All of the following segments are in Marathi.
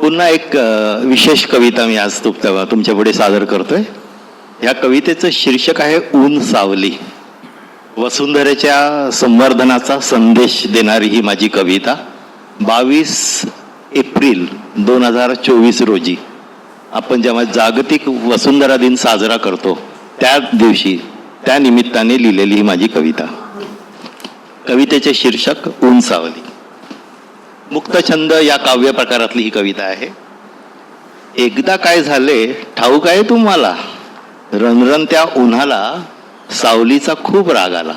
पुन्हा एक विशेष कविता मी आज तुमच्या तुमच्यापुढे सादर करतोय. या कवितेचं शीर्षक आहे ऊन सावली. वसुंधरेच्या संवर्धनाचा संदेश देणारी ही माझी कविता. बावीस एप्रिल दोन हजार चोवीस रोजी आपण जेव्हा जागतिक वसुंधरा दिन साजरा करतो त्या दिवशी त्या निमित्ताने लिहिलेली ही माझी कविता. कवितेचे शीर्षक ऊन सावली. मुक्तछंद या काव्य प्रकारातली ही कविता आहे. एकदा काय झाले ठाऊक आहे तुम्हाला. रणरण उन्हाला सावलीचा खूप राग आला.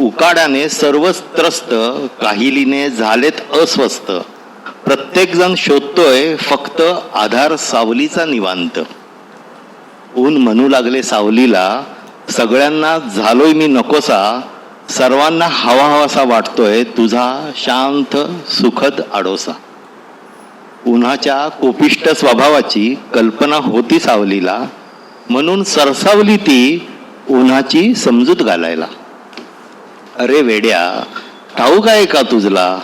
उकाड्याने सर्वच त्रस्त काहिलीने झालेत अस्वस्थ. प्रत्येक जण शोधतोय फक्त आधार सावलीचा निवांत. ऊन म्हणू लागले सावलीला सगळ्यांना झालोय मी नकोसा सर्वांना हवा हवासा वाटतोय तुझा शांत सुखद आडोसा. उन्हाच्या कोपिष्ट स्वभावाची कल्पना होती सावलीला म्हणून सरसावली ती उन्हाची समजूत घालायला. अरे वेड्या ठाऊक आहे का तुझला?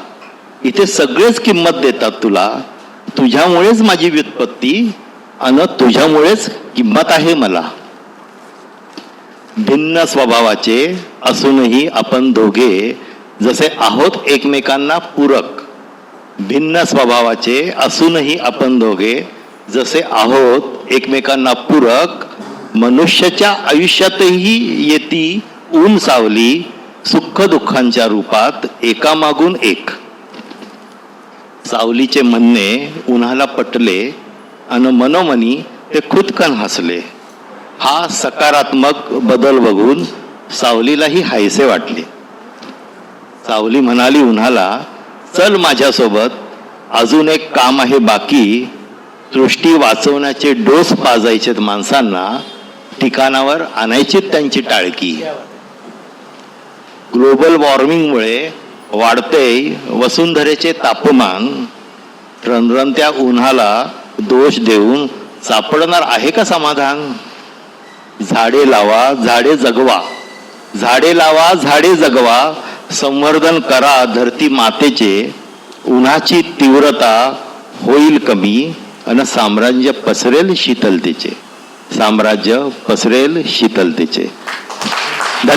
इथे सगळेच किंमत देतात तुला. तुझ्यामुळेच माझी व्युत्पत्ती आणि तुझ्यामुळेच किंमत आहे मला. भिन्न स्वभावाचे असूनही आपण दोघे जसे आहोत एकमेकांना पूरक भिन्न स्वभावाचे असूनही आपण दोघे जसे आहोत एकमेकांना पूरक मनुष्याच्या आयुष्यातही येती ऊन सावली सुख दुःखांच्या रूपात एकामागून एक. सावलीचे म्हणणे उन्हाला पटले आणि मनोमनी ते खुदकन हसले. हा सकारात्मक बदल बघून सावलीलाही हायसे वाटले. सावली म्हणाली उन्हाला चल माझ्यासोबत अजून एक काम आहे बाकी. सृष्टी वाचवण्याचे डोस पाजायचेत माणसांना. ठिकाणावर आणायची त्यांची टाळकी. ग्लोबल वॉर्मिंगमुळे वाढते वसुंधरेचे तापमान. रणरणत्या उन्हाला दोष देऊन सापडणार आहे का समाधान? झाडे लावा झाडे जगवा. झाडे लावा झाडे जगवा. संवर्धन करा धरती मातेचे. उन्हाची तीव्रता होईल कमी आणि साम्राज्य पसरेल शीतलतेचे. साम्राज्य पसरेल शीतलतेचे.